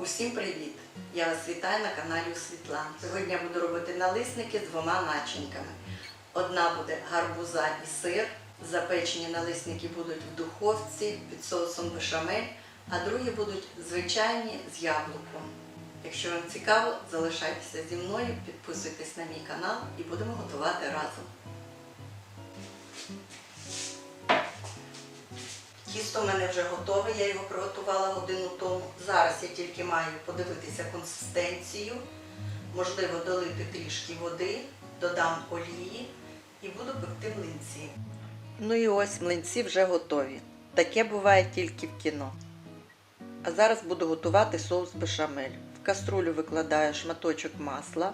Усім привіт! Я вас вітаю на каналі Світлан. Сьогодні я буду робити налисники з двома начинками. Одна буде гарбуза і сир. Запечені налисники будуть в духовці під соусом бешамель, а другі будуть звичайні з яблуком. Якщо вам цікаво, залишайтеся зі мною, підписуйтесь на мій канал і будемо готувати разом. Тісто в мене вже готове, я його приготувала годину тому. Зараз я тільки маю подивитися консистенцію, можливо, долити трішки води, додам олії і буду пекти млинці. Ну і ось млинці вже готові. Таке буває тільки в кіно. А зараз буду готувати соус бешамель. В каструлю викладаю шматочок масла,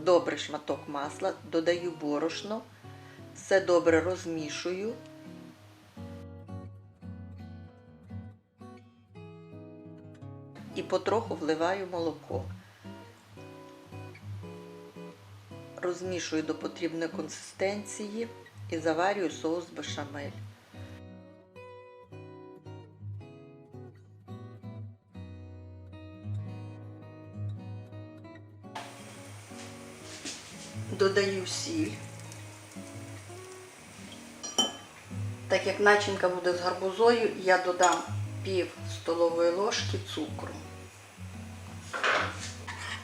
добрий шматок масла, додаю борошно, все добре розмішую. І потроху вливаю молоко. Розмішую до потрібної консистенції і заварюю соус бешамель. Додаю сіль. Так як начинка буде з гарбузою, я додам пів столової ложки цукру.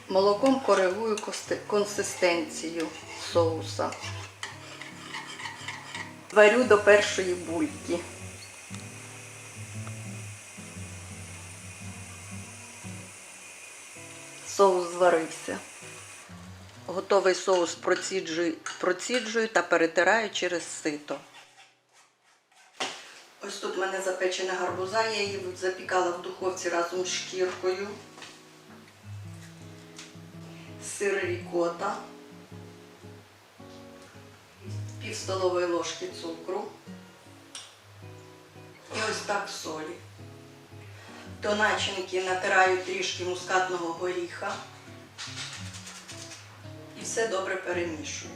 Молоком коригую консистенцію соуса. Варю до першої бульки. Соус зварився. Готовий соус проціджую, проціджую та перетираю через сито. Ось тут в мене запечена гарбуза, я її запікала в духовці разом з шкіркою. Сир рікота, пів столової ложки цукру і ось так солі. До начинки натираю трішки мускатного горіха і все добре перемішую.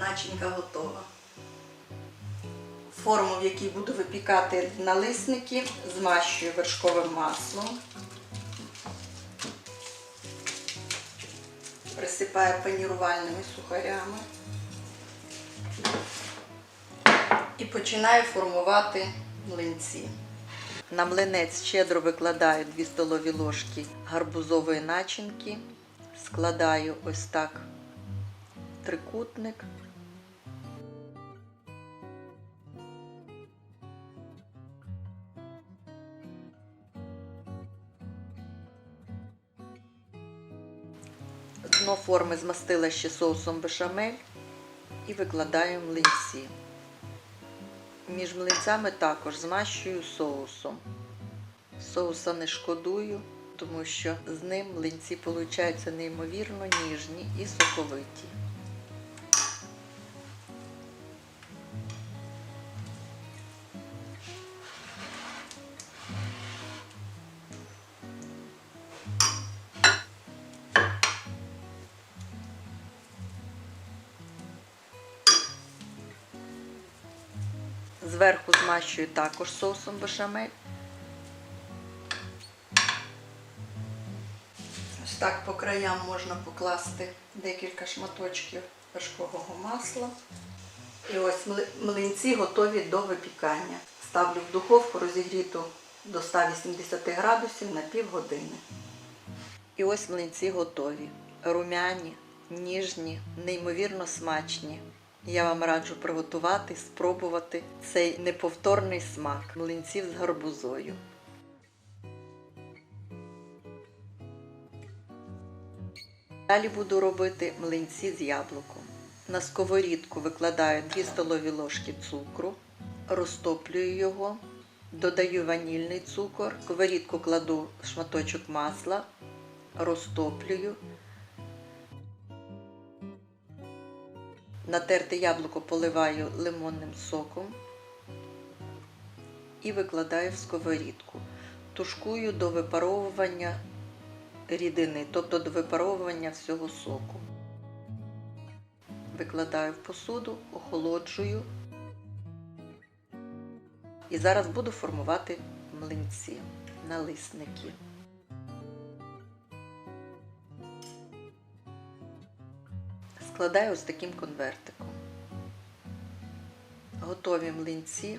Начинка готова. Форму, в якій буду випікати налисники, змащую вершковим маслом. Присипаю панірувальними сухарями. І починаю формувати млинці. На млинець щедро викладаю 2 столові ложки гарбузової начинки. Складаю ось так трикутник. Дно форми змастила ще соусом бешамель і викладаю млинці. Між млинцями також змащую соусом. Соуса не шкодую, тому що з ним млинці получаються неймовірно ніжні і соковиті. Зверху змащую також соусом бешамель. Ось так по краям можна покласти декілька шматочків вершкового масла. І ось млинці готові до випікання. Ставлю в духовку розігріту до 180 градусів на півгодини. І ось млинці готові. Румяні, ніжні, неймовірно смачні. Я вам раджу приготувати, спробувати цей неповторний смак млинців з гарбузою. Далі буду робити млинці з яблуком. На сковорідку викладаю 2 столові ложки цукру, розтоплюю його, додаю ванільний цукор, в сковорідку кладу шматочок масла, розтоплюю. Натерте яблуко поливаю лимонним соком і викладаю в сковорідку. Тушкую до випаровування рідини, тобто до випаровування всього соку. Викладаю в посуду, охолоджую І зараз буду формувати млинці, налисники. Складаю ось таким конвертиком. Готові млинці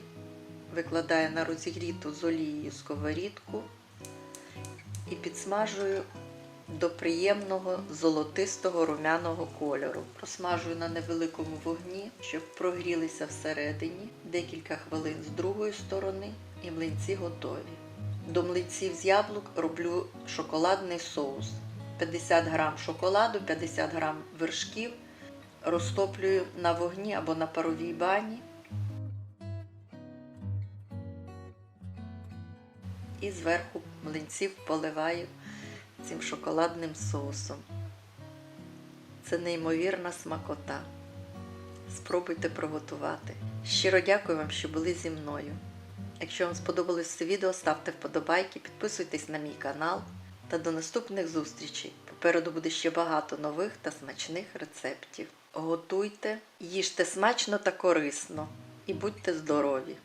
викладаю на розігріту з олією сковорідку і підсмажую до приємного золотистого румяного кольору. Просмажую на невеликому вогні, щоб прогрілися всередині. Декілька хвилин з другої сторони і млинці готові. До млинців з яблук роблю шоколадний соус. 50 грам шоколаду, 50 грам вершків розтоплюю на вогні або на паровій бані. І зверху млинців поливаю цим шоколадним соусом. Це неймовірна смакота. Спробуйте приготувати. Щиро дякую вам, що були зі мною. Якщо вам сподобалось це відео, ставте вподобайки, підписуйтесь на мій канал та до наступних зустрічей. Попереду буде ще багато нових та смачних рецептів. Готуйте, їжте смачно та корисно і будьте здорові!